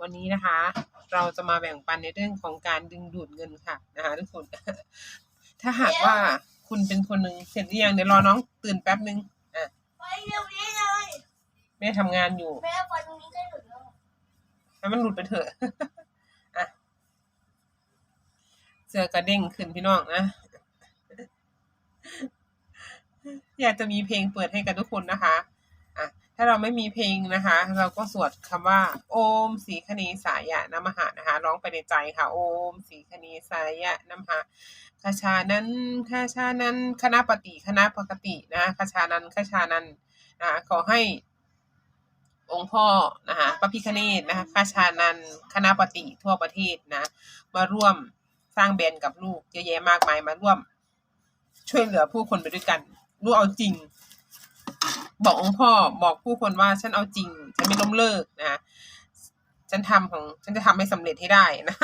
วันนี้นะคะ เราจะมาแบ่งปันในเรื่องของการดึงดูดเงินค่ะนะคะทุกคน ถ้าหากว่าคุณเป็นคนหนึ่งเสร็จหรือยังเดี๋ยวรอน้องตื่นแป๊บนึงอะไปเร็วนี้เลยแม่ทำงานอยู่แม่ฟันตรงนี้ก็หลุดแล้วให้มันหลุดไปเถอะอะเสื้อกระเด้งขึ้นพี่น้องนะอยากจะมีเพลงเปิดให้กับทุกคนนะคะอะ ถ้าเราไม่มีเพลงนะคะ เราก็สวดคำว่า โอมสีคณีสายะนมหะนะคะร้องไปในใจค่ะ โอมสีคณีสายะนมหะคาชานั้นคาชานั้นคณะปฏิคณะปกตินะคาชานั้นคาชานั้นนะขอให้องค์พ่อนะคะพระพิคเนตนะคะข้าชานันคณะปฏิทั่วประเทศนะ มาร่วมสร้างแบรนด์กับลูกเยอะแยะมากมายมาร่วม ช่วยเหลือผู้คนไปด้วยกัน ลูกเอาจริง บอกองค์พ่อบอกผู้คนว่าฉันเอาจริง ฉันไม่ล้มเลิกนะฉันทำของฉันจะทำให้สำเร็จให้ได้นะ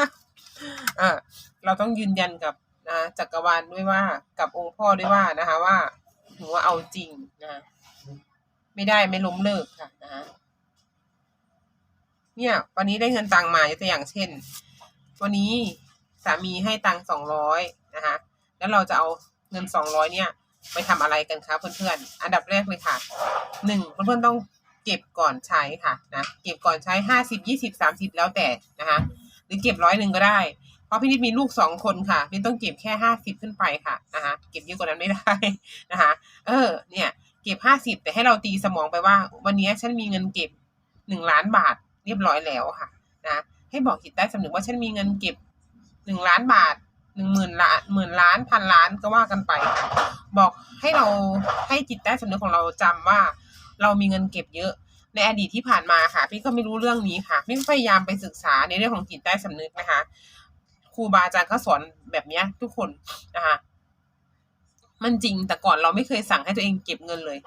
เออเราต้องยืนยันกับนะจักรวาลด้วยว่ากับองค์พ่อด้วยว่านะคะว่าหนูว่าเอาจริงนะไม่ได้ไม่ล้มเลิกค่ะนะเนี่ย วันนี้ได้เงินตังมายกตัวอย่างเช่น วันนี้สามีให้ตังสองร้อยนะคะแล้วเราจะเอาเงินสองร้อยเนี่ย ไปทำอะไรกันคะเพื่อนๆ อันดับแรกเลยค่ะหนึ่งเพื่อนๆต้องเก็บก่อนใช้ค่ะนะเก็บก่อนใช้ห้าสิบยี่สิบสามสิบแล้วแต่นะคะหรือเก็บร้อยหนึ่งก็ได้ เพราะพี่นิดมีลูกสองคนค่ะพี่ต้องเก็บแค่ห้าสิบขึ้นไปค่ะนะคะเก็บเยอะกว่านั้นไม่ได้นะคะเออเนี่ยเก็บห้าสิบแต่ให้เราตีสมองไปว่า วันนี้ฉันมีเงินเก็บหนึ่งล้านบาทเรียบร้อยแล้วค่ะนะให้บอกจิตใต้สำนึกว่าฉันมีเงินเก็บหนึ่งล้านบาท หนึ่งหมื่นล้านหมื่นล้านพันล้านก็ว่ากันไป บอกให้เราให้จิตใต้สำนึกของเราจำว่า เรามีเงินเก็บเยอะ ในอดีตที่ผ่านมาค่ะ พี่ก็ไม่รู้เรื่องนี้ค่ะ พี่พยายามไปศึกษาในเรื่องของจิตใต้สำนึกนะคะครูบาอาจารย์เขาสอนแบบเนี้ย ทุกคนนะคะมันจริงแต่ก่อนเราไม่เคยสั่งให้ตัวเองเก็บเงินเลย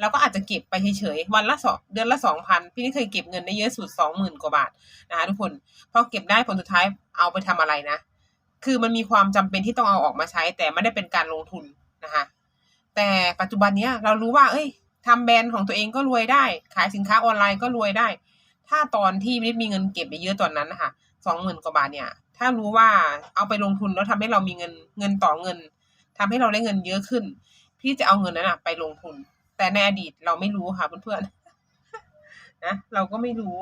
เราก็อาจจะเก็บไปเฉยๆ วันละสองเดือนละสองพันพี่นี่เคยเก็บเงินได้เยอะสุดสองหมื่นกว่าบาทนะคะทุกคนพอเก็บได้ผลสุดท้ายเอาไปทำอะไรนะ คือมันมีความจำเป็นที่ต้องเอาออกมาใช้ แต่ไม่ได้เป็นการลงทุนนะคะ แต่ปัจจุบันเนี้ยเรารู้ว่า เอ้ยทำแบรนด์ของตัวเองก็รวยได้ ขายสินค้าออนไลน์ก็รวยได้ ถ้าตอนที่วิทมีเงินเก็บไปเยอะตอนนั้นนะคะสองหมื่นกว่าบาทเนี่ย ถ้ารู้ว่าเอาไปลงทุนแล้วทำให้เรามีเงินเงินต่อเงินทำให้เราได้เงินเยอะขึ้น พี่จะเอาเงินนั้นอะไปลงทุน แต่ในอดีตเราไม่รู้ค่ะเพื่อนๆนะเราก็ไม่รู้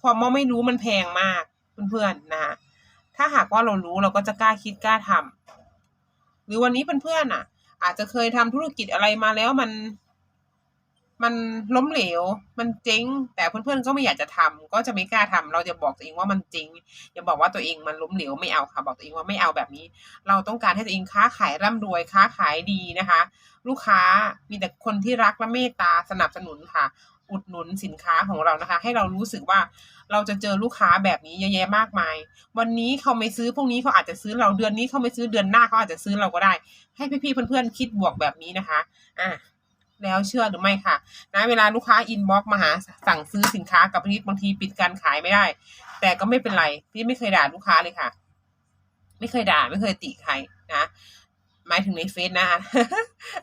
ความว่าไม่รู้มันแพงมากเพื่อนๆนะ ถ้าหากว่าเรารู้เราก็จะกล้าคิดกล้าทำหรือวันนี้เพื่อนๆอะ อาจจะเคยทำธุรกิจอะไรมาแล้วมัน มันล้มเหลว มันเจ๊ง แต่เพื่อนๆก็ไม่อยากจะทำก็จะไม่กล้าทำเราจะบอกตัวเองว่ามันเจ๊งอย่าบอกว่าตัวเองมันล้มเหลวไม่เอาค่ะ บอกตัวเองว่าไม่เอาแบบนี้ เราต้องการให้ตัวเองค้าขายร่ำรวยค้าขายดีนะคะ ลูกค้ามีแต่คนที่รักและเมตตาสนับสนุนค่ะ อุดหนุนสินค้าของเรานะคะ ให้เรารู้สึกว่าเราจะเจอลูกค้าแบบนี้เยอะแยะมากมาย วันนี้เขาไม่ซื้อพรุ่งนี้เขาอาจจะซื้อเราเดือนนี้เขาไม่ซื้อเดือนหน้าเขาอาจจะซื้อเราก็ได้ ให้พี่ๆเพื่อนๆคิดบวกแบบนี้นะคะอะแล้วเชื่อหรือไม่ค่ะนะเวลาลูกค้าอินบ็อกมาหาสั่งซื้อสินค้ากับพี่บางทีปิดการขายไม่ได้ แต่ก็ไม่เป็นไรพี่ไม่เคยด่าลูกค้าเลยค่ะ ไม่เคยด่าไม่เคยติใครนะ หมายถึงในเฟซนะคะ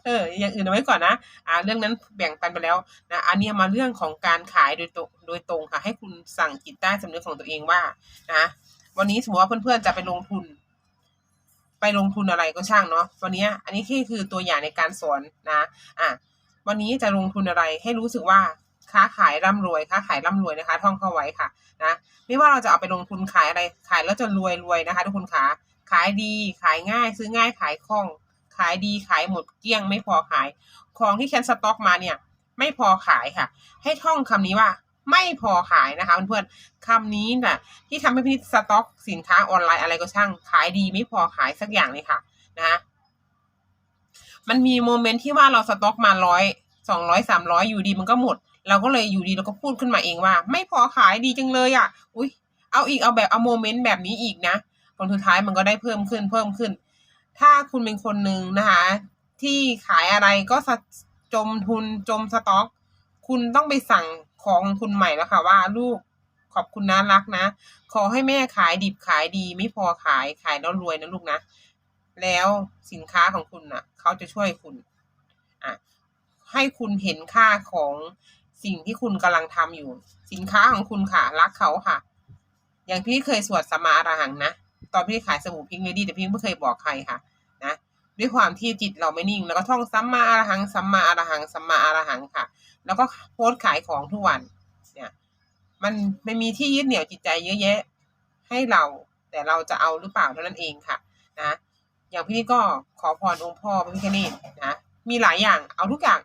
เออ อย่างอื่นเอาไว้ก่อนนะอ่า เรื่องนั้นแบ่งปันไปแล้วนะอันนี้มาเรื่องของการขายโดยตรงโดยตรงค่ะ ให้คุณสั่งจิตใต้สำนึกของตัวเองว่านะวันนี้สมมติว่าเพื่อนๆจะไปลงทุน ไปลงทุนอะไรก็ช่างเนาะวันนี้อันนี้แค่คือตัวอย่างในการสอนนะ อะวันนี้จะลงทุนอะไรให้รู้สึกว่าค้าขายร่ำรวยค้าขายร่ำรวยนะคะ ท่องเข้าไว้ค่ะนะไม่ว่าเราจะเอาไปลงทุนขายอะไรขายแล้วจะรวยรวยนะคะ ทุกคนคะ ขายดีขายง่าย ซื้อง่ายขายคล่อง ขายดีขายหมดเกลี้ยงไม่พอขาย ของที่แคนสต็อกมาเนี่ย ไม่พอขายค่ะ ให้ท่องคำนี้ว่าไม่พอขายนะคะเพื่อนๆคำนี้น่ะ ที่ทำให้พี่นิสต็อกสินค้าออนไลน์อะไรก็ช่าง ขายดีไม่พอขายสักอย่างเลยค่ะนะมันมีโมเมนต์ที่ว่าเราสต็อกมาร้อยสองร้อยสามร้อยอยู่ดีมันก็หมด เราก็เลยอยู่ดีเราก็พูดขึ้นมาเองว่า ไม่พอขายดีจังเลยอะ อุ้ยเอาอีกเอาแบบเอาโมเมนต์แบบนี้อีกนะ ลสุดท้ายมันก็ได้เพิ่มขึ้นเพิ่มขึ้น ถ้าคุณเป็นคนหนึ่งนะคะ ที่ขายอะไรก็จมทุนจมสต็อก คุณต้องไปสั่งของคุณใหม่แล้วค่ะว่าลูกขอบคุณนะรักนะ ขอให้แม่ขายดิบขายดี ไม่พอขายขายแล้วรวยนะลูกนะ แล้วสินค้าของคุณน่ะ เขาจะช่วยคุณอะให้คุณเห็นค่าของสิ่งที่คุณกำลังทำอยู่ สินค้าของคุณค่ะ รักเขาค่ะ อย่างพี่เคยสวดสมมาอรหังนะ ตอนพี่ขายสบู่พิงค์เลดี้แต่พี่ไม่เคยบอกใครค่ะ นะด้วยความที่จิตเราไม่นิ่ง แล้วก็ท่องสัมมาอรหังสัมมาอรหังสัมมาอรหังค่ะ แล้วก็โพสต์ขายของทุกวัน เนี่ย มันไม่มีที่ยึดเหนี่ยวจิตใจเยอะแยะ ให้เราแต่เราจะเอาหรือเปล่าเท่านั้นเองค่ะ นะอย่างพี่ก็ขอพรองค์พ่อพระพิฆเนศนะมีหลายอย่างเอาทุกอย่าง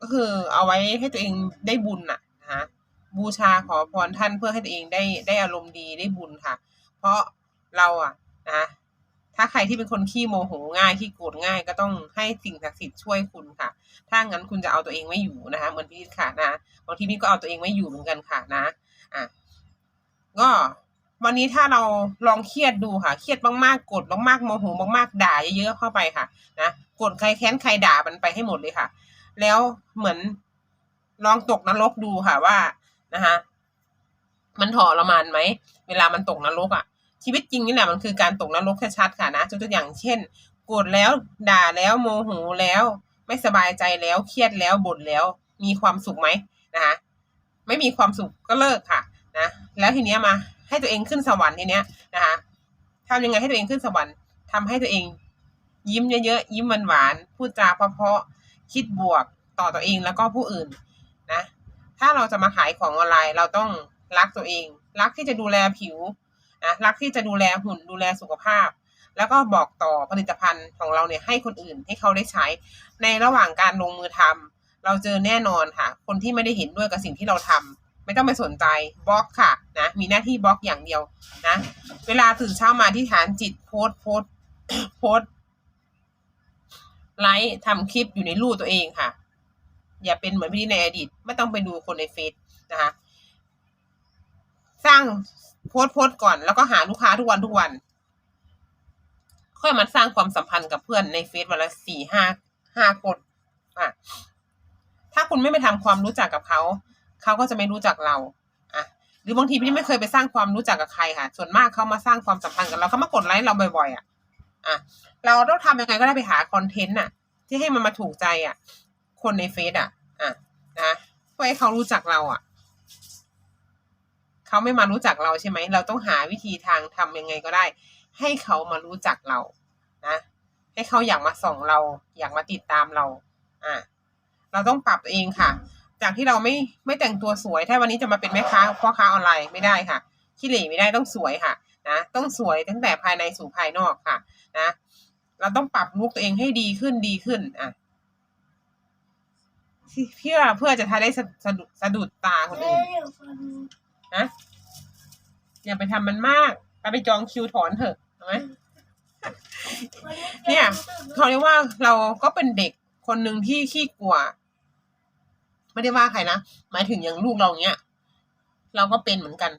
ก็คือเอาไว้ให้ตัวเองได้บุญน่ะนะ บูชาขอพรท่านเพื่อให้ตัวเองได้ได้อารมณ์ดีได้บุญค่ะ เพราะเราอะนะถ้าใครที่เป็นคนขี้โมโหง่ายขี้โกรธง่าย ก็ต้องให้สิ่งศักดิ์สิทธิ์ช่วยคุณค่ะ ถ้างั้นคุณจะเอาตัวเองไม่อยู่นะคะเหมือนพี่ค่ะนะบางทีพี่ก็เอาตัวเองไม่อยู่เหมือนกันค่ะนะอะก็วันนี้ถ้าเราลองเครียดดูค่ะ เครียดมากๆโกรธมากๆโมโหมากๆด่าเยอะๆเข้าไปค่ะนะโกรธใครแค้นใครด่ามันไปให้หมดเลยค่ะ แล้วเหมือนลองตกนรกดูค่ะว่า นะคะมันทรมานไหมเวลามันตกนรกอะ ชีวิตจริงนี่แหละมันคือการตกนรกชัดๆค่ะนะตัวอย่างเช่นโกรธแล้วด่าแล้วโมโหแล้ว ไม่สบายใจแล้วเครียดแล้วบ่นแล้ว มีความสุขไหมนะคะไม่มีความสุขก็เลิกค่ะนะแล้วทีเนี้ยมา ให้ตัวเองขึ้นสวรรค์ทีเนี้ยนะคะทำยังไงให้ตัวเองขึ้นสวรรค์ทำให้ตัวเอง ยิ้มเยอะๆยิ้มหวานๆพูดจาเพราะๆคิดบวกต่อตัวเองแล้วก็ผู้อื่นนะ ถ้าเราจะมาขายของออนไลน์เราต้องรักตัวเอง รักที่จะดูแลผิวนะรักที่จะดูแลหุ่นดูแลสุขภาพ แล้วก็บอกต่อผลิตภัณฑ์ของเราเนี่ยให้คนอื่นให้เขาได้ใช้ ในระหว่างการลงมือทำเราเจอแน่นอนค่ะ คนที่ไม่ได้เห็นด้วยกับสิ่งที่เราทำไม่ต้องไปสนใจบล็อกค่ะนะมีหน้าที่บล็อกอย่างเดียวนะเวลาตื่นเช้ามาที่ฐานจิตโพสต์โพสต์โพสต์ไลฟ์ทำคลิปอยู่ในรูปตัวเองค่ะ อย่าเป็นเหมือนพี่ในอดีต ไม่ต้องไปดูคนในเฟซนะคะสร้างโพสต์โพสต์ก่อนแล้วก็หาลูกค้าทุกวันทุกวัน ค่อยมาสร้างความสัมพันธ์กับเพื่อนในเฟซวันละสี่ห้าห้าคนอะถ้าคุณไม่ไปทำความรู้จักกับเขา เขาก็จะไม่รู้จักเราอะหรือบางทีพี่ไม่เคยไปสร้างความรู้จักกับใครค่ะ ส่วนมากเขามาสร้างความสัมพันธ์กับเราเขามากดไลค์เราบ่อยๆอะอะเราต้องทำยังไงก็ได้ไปหาคอนเทนต์อะ ที่ให้มันมาถูกใจอะ คนในเฟซอะ อะนะเพื่อให้เขารู้จักเราอะเขาไม่มารู้จักเราใช่ไหม เราต้องหาวิธีทางทำยังไงก็ได้ ให้เขามารู้จักเรา นะ ให้เขาอยากมาส่องเรา อยากมาติดตามเรา อะเราต้องปรับตัวเองค่ะ จากที่เราไม่ไม่แต่งตัวสวย ถ้าวันนี้จะมาเป็นแม่ค้าพ่อค้าออนไลน์ไม่ได้ค่ะขี้เหร่ไม่ได้ต้องสวยค่ะ นะ ต้องสวยตั้งแต่ภายในสู่ภายนอกค่ะ นะ เราต้องปรับลุคตัวเองให้ดีขึ้นดีขึ้น อะ เพื่อเพื่อจะทำได้สะสะดุดสะดุดตาคนเดี๋อื่นยวฟังนะอย่าไปทำมันมากไปไปจองคิวถอนเถอะเอาไหมเนี่ยเขาเรียกว่าเราก็เป็นเด็กคนหนึ่งที่ขี้กลัว ไม่ได้ว่าใครนะหมายถึงอย่างลูกเราเนี้ยเราก็เป็นเหมือนกัน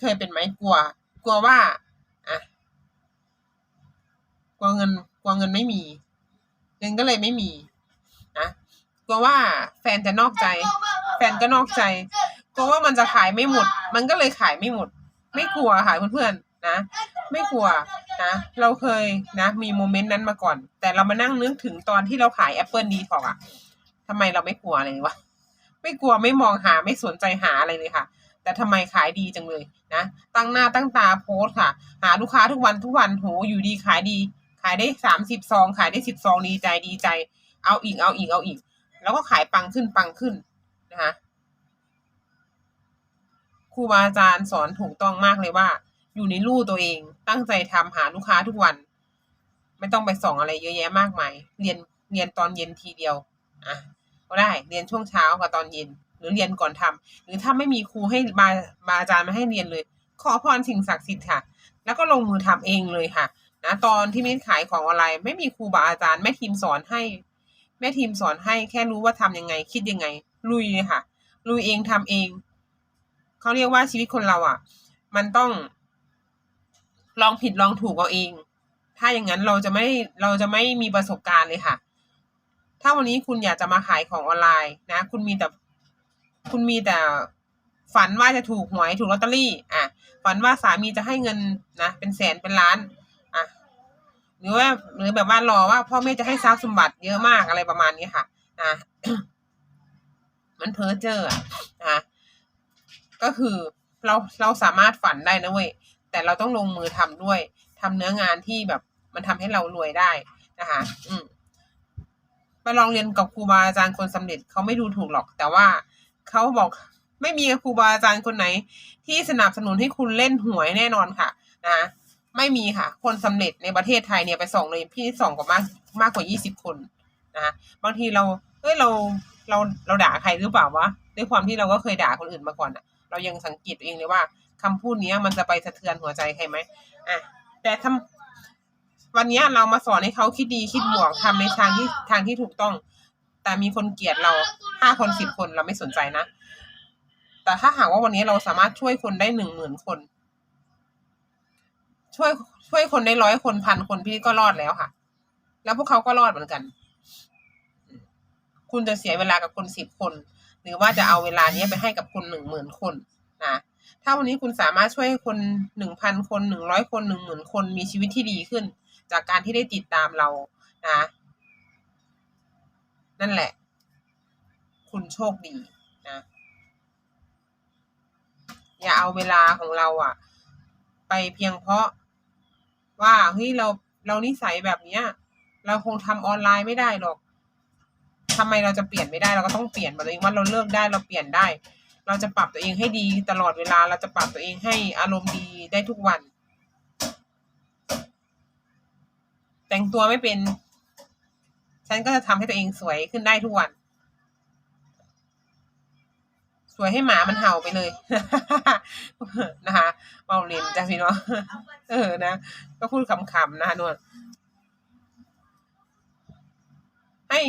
เคยเป็นไหมกลัว กลัวว่าอะกลัวเงิน กลัวเงินไม่มีเงินก็เลยไม่มีนะ กลัวว่าแฟนจะนอกใจ แฟนก็นอกใจกลัวว่ามันจะขายไม่หมด มันก็เลยขายไม่หมด ไม่กลัวค่ะเพื่อนๆนะ ไม่กลัวนะ เราเคยนะ มีโมเมนต์นั้นมาก่อน แต่เรามานั่งนึกถึงตอนที่เราขายแอปเปิลดีพอกอะทำไมเราไม่กลัวเลยวะไม่กลัวไม่มองหาไม่สนใจหาอะไรเลยค่ะ แต่ทำไมขายดีจังเลยนะ ตั้งหน้าตั้งตาโพสต์ค่ะ หาลูกค้าทุกวันทุกวันโหอยู่ดีขายดี ขายได้สามสิบซองขายได้สิบซองดีใจดีใจ เอาอีกเอาอีกเอาอีก แล้วก็ขายปังขึ้นปังขึ้นนะคะครูบาอาจารย์สอนถูกต้องมากเลยว่า อยู่ในลู่ตัวเองตั้งใจทำหาลูกค้าทุกวัน ไม่ต้องไปส่องอะไรเยอะแยะมากมายเรียนเรียนตอนเย็นทีเดียวอะก็ได้เรียนช่วงเช้ากับตอนเย็น หรือเรียนก่อนทำหรือถ้าไม่มีครูให้บาบาอาจารย์มาให้เรียนเลย ขอพรสิ่งศักดิ์สิทธิ์ค่ะ แล้วก็ลงมือทำเองเลยค่ะนะตอนที่มิ้นขายของออนไลน์ไม่มีครูบาอาจารย์แม่ทีมสอนให้ แม่ทีมสอนให้แค่รู้ว่าทำยังไง คิดยังไง ลุยเลยค่ะ ลุยเองทำเอง เขาเรียกว่าชีวิตคนเราอะ มันต้อง ลองผิดลองถูกเอาเอง ถ้าอย่างนั้นเราจะไม่เราจะไม่มีประสบการณ์เลยค่ะ ถ้าวันนี้คุณอยากจะมาขายของออนไลน์นะ คุณมีแต่ คุณมีแต่ฝันว่าจะถูกหวยถูกลอตเตอรี่ อะ ฝันว่าสามีจะให้เงินนะเป็นแสนเป็นล้าน หรือว่าหรือแบบว่ารอว่าพ่อแม่จะให้ทรัพย์สมบัติเยอะมากอะไรประมาณนี้ค่ะนะมันเพ้อเจ้ออะนะก็คือเราเราสามารถฝันได้นะเว้ยแต่เราต้องลงมือทำด้วยทำเนื้องานที่แบบ มันทำให้เรารวยได้นะคะ อืมไปลองเรียนกับครูบาอาจารย์คนสำเร็จเขาไม่ดูถูกหรอก แต่ว่าเขาบอกไม่มีครูบาอาจารย์คนไหน ที่สนับสนุนให้คุณเล่นหวยแน่นอนค่ะ นะ ไม่มีค่ะ คนสำเร็จในประเทศไทยเนี่ยไปส่องเลยพี่ส่องกว่ามากมากกว่ายี่สิบคนนะบางทีเราเอ้ยเราเราเราด่าใครหรือเปล่าวะด้วยความที่เราก็เคยด่าคนอื่นมาก่อนอะเรายังสังเกตตัวเองเลยว่าคำพูดเนี้ยมันจะไปสะเทือนหัวใจใครไหมอะแต่ทำวันนี้เรามาสอนให้เขาคิดดีคิดบวกทำในทางที่ทางที่ถูกต้อง แต่มีคนเกลียดเราห้าคนสิบคนเราไม่สนใจนะ แต่ถ้าหากว่าวันนี้เราสามารถช่วยคนได้หนึ่งหมื่นคน ช่วยช่วยคนได้ร้อยคนพันคนพี่ก็รอดแล้วค่ะ แล้วพวกเขาก็รอดเหมือนกัน คุณจะเสียเวลากับคนสิบคน หรือว่าจะเอาเวลาเนี้ยไปให้กับคนหนึ่งหมื่นคนนะถ้าวันนี้คุณสามารถช่วยคนหนึ่งพันคนหนึ่งร้อยคนหนึ่งหมื่นคนมีชีวิตที่ดีขึ้น จากการที่ได้ติดตามเรานะ นั่นแหละ คุณโชคดีนะ อย่าเอาเวลาของเราอะไปเพียงเพราะ ว่าเฮ้ยเราเรานิสัยแบบเนี้ย เราคงทำออนไลน์ไม่ได้หรอกทำไมเราจะเปลี่ยนไม่ได้เราก็ต้องเปลี่ยนมาตัวเองว่าเราเลิกได้เราเปลี่ยนได้ เราจะปรับตัวเองให้ดีตลอดเวลาเราจะปรับตัวเองให้อารมณ์ดีได้ทุกวัน แต่งตัวไม่เป็น ฉันก็จะทำให้ตัวเองสวยขึ้นได้ทุกวัน สวยให้หมามันเห่าไปเลย นะคะเมาเล่นจ้ะพี่เนาะเออนะก็พูดขำๆนะคะนวลให้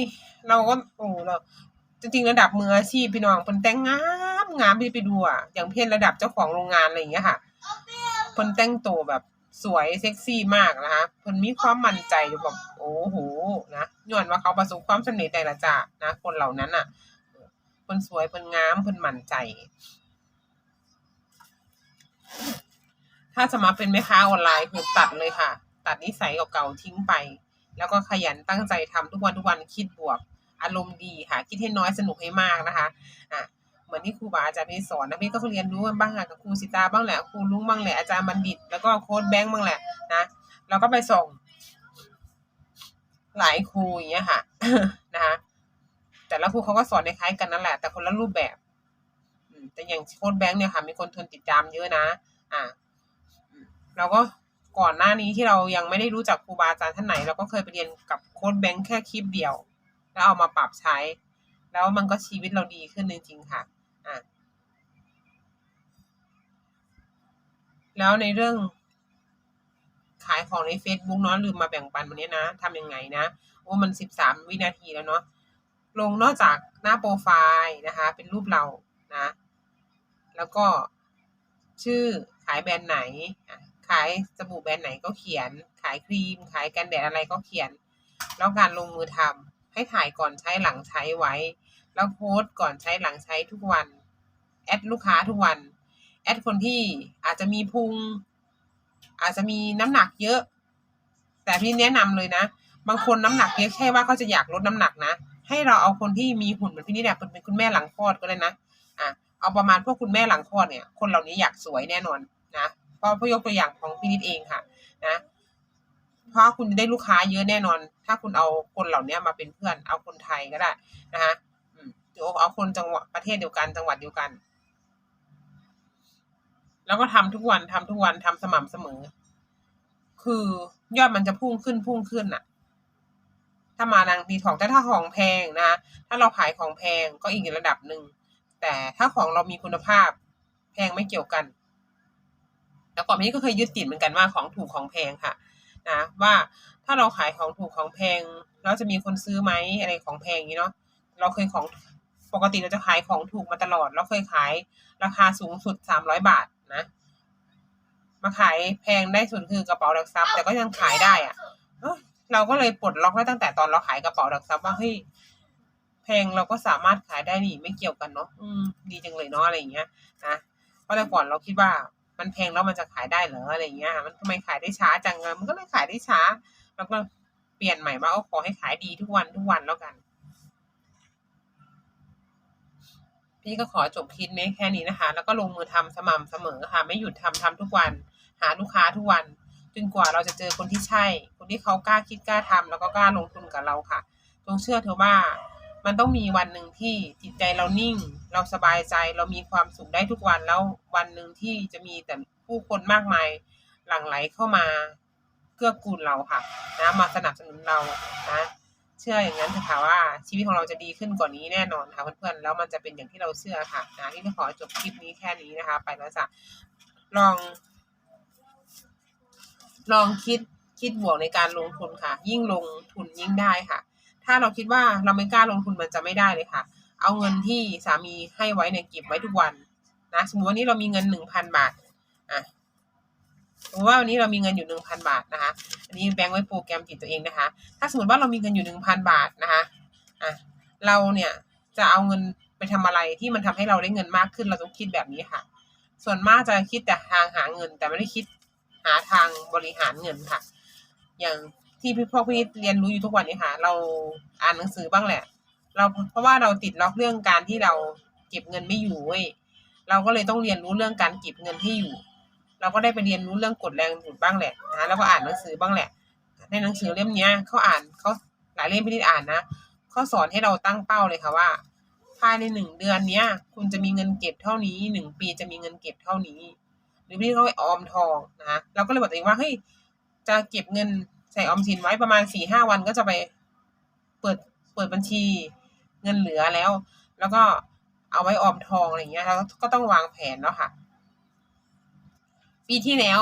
เราก็โอ้เราจริงๆระดับมืออาชีพพี่น้องเพิ่นแต่งงามงามพี่ไปดูอะอย่างเพ่นระดับเจ้าของโรงงานอะไรอย่างเงี้ยค่ะเพิ่นแต่งตัวแบบสวยเซ็กซี่มากนะคะเพิ่นมีความมั่นใจอยู่แบบโอ้โหนะย้อนว่าเขาประสบความสำเร็จได้ละจ้ะนะ คนเหล่านั้นอะ พิ่นสวยเพิ่นงามเพิ่นมั่นใจ ถ้าจะมาเป็นแม่ค้าออนไลน์คือตัดเลยค่ะ ตัดนิสัยเก่าๆทิ้งไป แล้วก็ขยันตั้งใจทำทุกวันทุกวันคิดบวก อารมณ์ดีค่ะ คิดให้น้อยสนุกให้มากนะคะอะเหมือนที่ครูบาอาจารย์พี่สอนนะพี่ก็เรียนรู้กันบ้างค่ะกับครูสิตาบ้างแหละครูลุงบ้างแหละอาจารย์บัณฑิต แล้วก็โค้ดแบงค์บ้างแหละนะเราก็ไปส่งหลายครูอย่างเงี้ยค่ะ แต่ละครูเขาก็สอนในคล้ายกันนั่นแหละ แต่คนละรูปแบบแต่อย่างโค้ดแบงค์เนี่ยค่ะ มีคนทนติดตามเยอะนะ อ่าเราก็ก่อนหน้านี้ที่เรายังไม่ได้รู้จักครูบาอาจารย์ท่านไหน เราก็เคยไปเรียนกับโค้ดแบงค์แค่คลิปเดียว แล้วเอามาปรับใช้ แล้วมันก็ชีวิตเราดีขึ้นจริงๆค่ะ อะแล้วในเรื่องขายของใน Facebook เนาะลืมมาแบ่งปันวันนี้นะทำยังไงนะ โอ้มันสิบสามวินาทีแล้วเนาะ ลงนอกจากหน้าโปรไฟล์นะคะ เป็นรูปเรานะ แล้วก็ชื่อขายแบรนด์ไหน ขายสบู่แบรนด์ไหนก็เขียน ขายครีม ขายกันแดดอะไรก็เขียน แล้วการลงมือทำให้ถ่ายก่อนใช้หลังใช้ไว้ แล้วโพสต์ก่อนใช้หลังใช้ทุกวัน แอดลูกค้าทุกวัน แอดคนที่อาจจะมีพุง อาจจะมีน้ำหนักเยอะ แต่พี่แนะนำเลยนะ บางคนน้ำหนักเยอะแค่ว่าเขาจะอยากลดน้ำหนักนะ ให้เราเอาคนที่มีหุ่นเหมือนพี่นี่แหละเป็นคุณแม่หลังคลอดก็ได้นะอะเอาประมาณพวกคุณแม่หลังคลอดเนี่ย คนเหล่านี้อยากสวยแน่นอนนะเพราะพยกตัวอย่างของพี่นิดเองค่ะ นะเพราะคุณจะได้ลูกค้าเยอะแน่นอน ถ้าคุณเอาคนเหล่านี้มาเป็นเพื่อน เอาคนไทยก็ได้นะคะหรือเอาคนจังหวัดประเทศเดียวกัน จังหวัดเดียวกัน แล้วก็ทำทุกวันทำทุกวันทำสม่ำเสมอ คือยอดมันจะพุ่งขึ้นพุ่งขึ้นน่ะ ถ้ามาดังดีของแต่ถ้าของแพงนะถ้าเราขายของแพงก็อีกระดับหนึ่ง แต่ถ้าของเรามีคุณภาพ แพงไม่เกี่ยวกันแล้วก่อนนี้ก็เคยยึดติดเหมือนกันว่าของถูกของแพงค่ะนะว่าถ้าเราขายของถูกของแพงแล้วจะมีคนซื้อไหมอะไรของแพงอย่างนี้เนาะเราเคยของปกติเราจะขายของถูกมาตลอด เราเคยขายราคาสูงสุดสามร้อยบาทนะมาขายแพงได้สุดคือกระเป๋าหลักทรัพย์แต่ก็ยังขายได้อะ เราก็เลยปลดล็อกได้ตั้งแต่ตอนเราขายกระเป๋าหลักทรัพย์ว่าเฮ้ยแพงเราก็สามารถขายได้นี่ไม่เกี่ยวกันเนาะอืมดีจังเลยเนาะอะไรอย่างเงี้ยนะเพราะแต่ก่อนเราคิดว่ามันแพงแล้วมันจะขายได้เหรออะไรเงี้ย มันทำไมขายได้ช้าจังเลยมันก็เลยขายได้ช้า แล้วก็เปลี่ยนใหม่ว่าเอาขอให้ขายดีทุกวันทุกวันแล้วกัน พี่ก็ขอจบคลิปนี้แค่นี้นะคะ แล้วก็ลงมือทำสม่ำเสมอค่ะ ไม่หยุดทำทำทุกวัน หาลูกค้าทุกวัน นกว่าเราจะเจอคนที่ใช่ คนที่เขากล้าคิดกล้าทำแล้วก็กล้าลงทุนกับเราค่ะ จงเชื่อเถอะว่า มันต้องมีวันหนึ่งที่จิตใจเรานิ่ง เราสบายใจเรามีความสุขได้ทุกวันแล้ววันหนึ่งที่จะมีแต่ผู้คนมากมายหลั่งไหลเข้ามาเกื้อกูลเราค่ะนะมาสนับสนุนเรานะเชื่ออย่างนั้นเถอะค่ะว่าชีวิตของเราจะดีขึ้นกว่านี้แน่นอนค่ะเพื่อนๆแล้วมันจะเป็นอย่างที่เราเชื่อค่ะนะที่จะขอจบคลิปนี้แค่นี้นะคะ ไปแล้วจ้ะลอง ลองคิดคิดบวกในการลงทุนค่ะ ยิ่งลงทุนยิ่งได้ค่ะ ถ้าเราคิดว่าเราไม่กล้าลงทุนมันจะไม่ได้เลยค่ะ เอาเงินที่สามีให้ไว้เนี่ยเก็บไว้ทุกวันนะสมมติวันนี้เรามีเงินหนึ่งพันบาทอะสมมติว่าวันนี้เรามีเงินอยู่หนึ่งพันบาทนะคะ อันนี้แบงค์ไว้โปรแกรมจิตตัวเองนะคะ ถ้าสมมติว่าเรามีเงินอยู่หนึ่งพันบาทนะคะอะเราเนี่ยจะเอาเงินไปทำอะไรที่มันทำให้เราได้เงินมากขึ้นเราต้องคิดแบบนี้ค่ะ ส่วนมากจะคิดแต่ทางหาเงินแต่ไม่ได้คิด หาทางบริหารเงินค่ะ อย่างที่พี่พ่อพี่เรียนรู้อยู่ทุกวันนี้ค่ะ เราอ่านหนังสือบ้างแหละ เราเพราะว่าเราติดล็อกเรื่องการที่เราเก็บเงินไม่อยู่เว้ยเราก็เลยต้องเรียนรู้เรื่องการเก็บเงินให้อยู่ เราก็ได้ไปเรียนรู้เรื่องกฎแรงดูดบ้างแหละนะแล้วก็อ่านหนังสือบ้างแหละ ในหนังสือเล่มนี้เขาอ่านเขาหลายเล่มพี่นิดอ่านนะเขาสอนให้เราตั้งเป้าเลยค่ะว่าภายในหนึ่งเดือนเนี้ย คุณจะมีเงินเก็บเท่านี้หนึ่งปีจะมีเงินเก็บเท่านี้ หรือพี่เขาไปออมทองนะเราก็เลยบอกตัวเองว่าเฮ้ยจะเก็บเงินใส่ออมสินไว้ประมาณสี่ห้าวันก็จะไปเปิดเปิดบัญชีเงินเหลือแล้ว แล้วก็เอาไว้ออมทองอะไรอย่างเงี้ยเราก็ต้องวางแผนแล้วค่ะ ปีที่แล้ว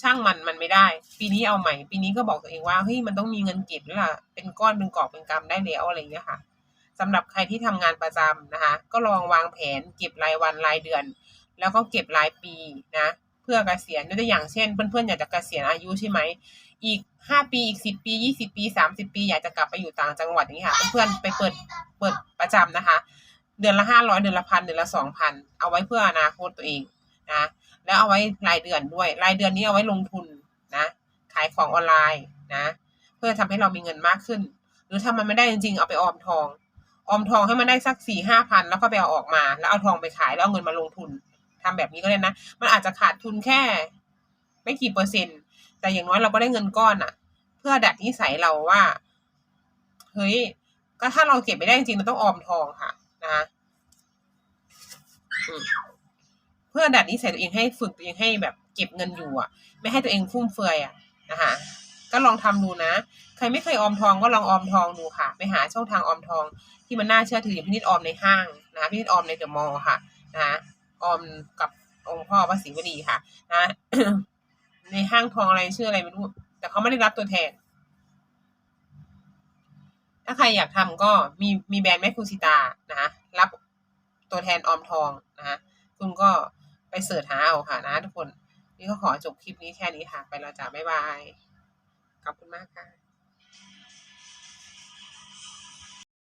ช่างมันมันไม่ได้ ปีนี้เอาใหม่ ปีนี้ก็บอกตัวเองว่าเฮ้ยมันต้องมีเงินเก็บแล้วล่ะเป็นก้อนเป็นกอบเป็นกำได้แล้วอะไรอย่างเงี้ยค่ะสำหรับใครที่ทำงานประจำนะคะ ก็ลองวางแผนเก็บรายวันรายเดือน แล้วก็เก็บรายปีนะ เพื่อเกษียณยกตัวอย่างเช่น เพื่อนๆอยากจะเกษียณอายุใช่ไหมอีกห้าปีอีกสิบปียี่สิบปีสามสิบปี อยากจะกลับไปอยู่ต่างจังหวัดอย่างนี้ค่ะ เพื่อนๆไปเปิดเปิดประจำนะคะ เดือนละห้าร้อยเดือนละพันเดือนละสองพันเอาไว้เพื่ออนาคตตัวเองนะ แล้วเอาไว้รายเดือนด้วย รายเดือนนี้เอาไว้ลงทุนนะขายของออนไลน์นะ เพื่อทำให้เรามีเงินมากขึ้น หรือถ้ามันไม่ได้จริงๆ เอาไปออมทองออมทองให้มันได้สักสี่ห้าพันแล้วก็ไปเอาออกมา แล้วเอาทองไปขายแล้วเอาเงินมาลงทุน ทำแบบนี้ก็ได้นะ มันอาจจะขาดทุนแค่ ไม่กี่เปอร์เซ็นต์ แต่อย่างน้อยเราก็ได้เงินก้อนอะเพื่อดัดนิสัยเราว่า เฮ้ย ก็ถ้าเราเก็บไม่ได้จริงเราต้องออมทองค่ะ นะเพื่อดัดนิสัยตัวเองให้ฝึกตัวเองให้แบบเก็บเงินอยู่อะ ไม่ให้ตัวเองฟุ่มเฟือยอะนะคะก็ลองทำดูนะ ใครไม่เคยออมทองก็ลองออมทองดูค่ะ ไปหาช่องทางออมทองที่มันน่าเชื่อถืออย่างพี่นิดออมในห้างนะคะพี่นิดออมในเดอะมอลล์ค่ะ นะอ อมกับองค์พ่อพระศรีวดีค่ะนะในห้างทองอะไรชื่ออะไรไม่รู้ แต่เขาไม่ได้รับตัวแทน ถ้าใครอยากทำก็มีมีแบรนด์แม่คูซิตานะรับตัวแทนออมทองนะคะคุณก็ไปเสิร์ชหาเอาค่ะนะทุกคน นี่ก็ขอจบคลิปนี้แค่นี้ค่ะ ไปแล้วจ้าบ๊ายบาย ขอบคุณมากค่ะ